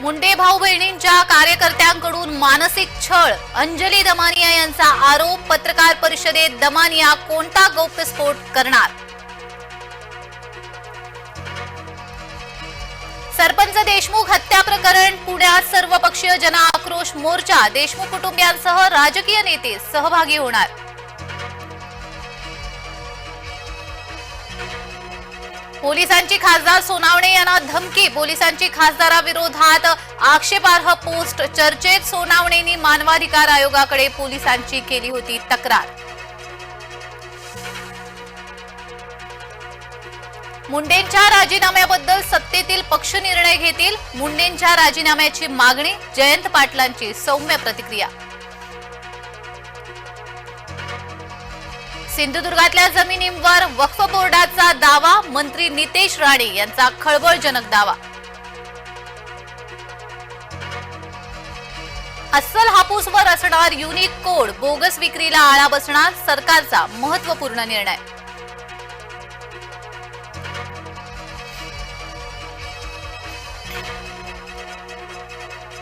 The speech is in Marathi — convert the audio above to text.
मुंडे भाऊ बहिणींच्या कार्यकर्त्यांकडून मानसिक छळ. अंजली दमानिया यांचा आरोप पत्रकार परिषदेत दमानिया कोणता गौप्यस्फोट करणार? सरपंच देशमुख हत्या प्रकरण पुण्यात सर्वपक्षीय जनआक्रोश मोर्चा देशमुख कुटुंबियांसह राजकीय नेते सहभागी होणार. पोलिसांची खासदार सोनावणे यांना धमकी. पोलिसांची खासदाराविरोधात आक्षेपार्ह पोस्ट चर्चेत सोनावणेंनी मानवाधिकार आयोगाकडे पोलिसांची केली होती तक्रार. मुंडेंच्या राजीनाम्याबद्दल सत्तेतील पक्ष निर्णय घेतील. मुंडेंच्या राजीनाम्याची मागणी जयंत पाटलांची सौम्य प्रतिक्रिया. सिंधुदुर्गातल्या जमिनींवर वक्फ बोर्डात मंत्री नितेश राणे यांचा खळबळजनक दावा. अस्सल हापूसवर असणार युनिक कोड बोगस विक्रीला आळा बसणार सरकारचा महत्त्वपूर्ण निर्णय.